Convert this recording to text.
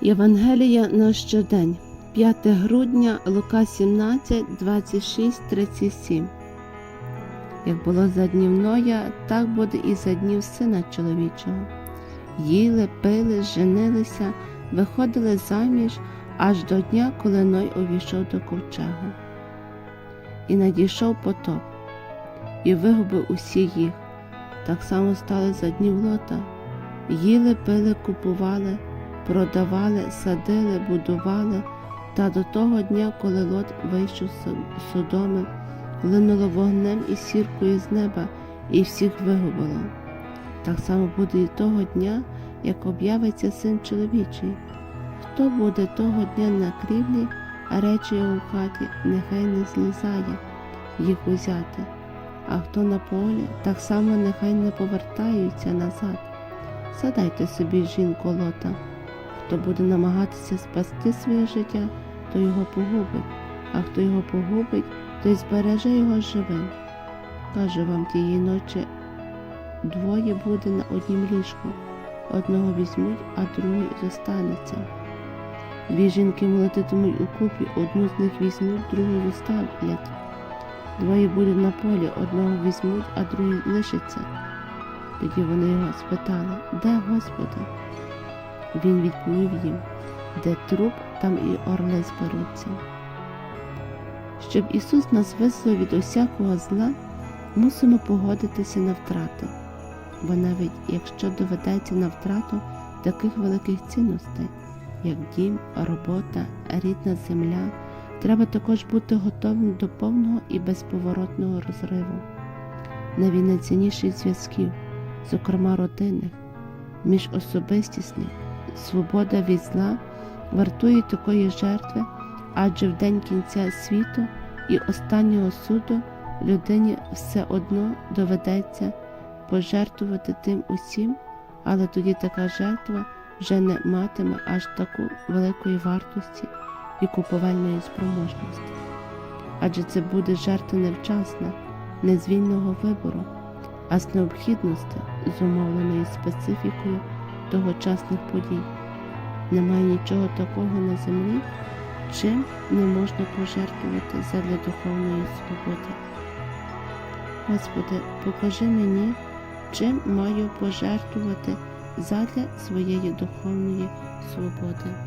Євангелія на щодень, 5 грудня, Лука 17, 26, 37. Як було за днів Ноя, так буде і за днів сина чоловічого. Їли, пили, женилися, виходили заміж аж до дня, коли Ной увійшов до ковчегу. І надійшов потоп, і вигубив усі їх. Так само стало за днів лота. Їли, пили, купували, продавали, садили, будували, та до того дня, коли лот вийшов з Содоми, линуло вогнем і сіркою з неба, і всіх вигубило. Так само буде і того дня, як об'явиться син чоловічий. Хто буде того дня на крівлі, а речі в хаті, нехай не злізає їх узяти, а хто на полі, так само нехай не повертаються назад. Задайте собі жінку лота. Хто буде намагатися спасти своє життя, то його погубить, а хто його погубить, той збереже його живим. Кажу вам тієї ночі, двоє буде на однім ліжку, одного візьмуть, а другий зостанеться. Дві жінки молотитимуть у купі, одну з них візьмуть, другу зоставлять. Двоє будуть на полі, одного візьмуть, а другий лишиться. Тоді вони його спитали, де Господи? Він відповів їм, де труп, там і орли зберуться. Щоб Ісус нас визволив від усякого зла, мусимо погодитися на втрати, бо навіть якщо доведеться на втрату таких великих цінностей, як дім, робота, рідна земля, треба також бути готовим до повного і безповоротного розриву. Навіть найцінніших зв'язків, зокрема родинних, міжособистісних, свобода від зла вартує такої жертви, адже в день кінця світу і останнього суду людині все одно доведеться пожертвувати тим усім, але тоді така жертва вже не матиме аж таку великої вартості і купувальної спроможності. Адже це буде жертва невчасна, не з вільного вибору, а з необхідності, зумовленої специфікою тогочасних подій. Немає нічого такого на землі, чим не можна пожертвувати задля духовної свободи. Господи, покажи мені, чим маю пожертвувати задля своєї духовної свободи.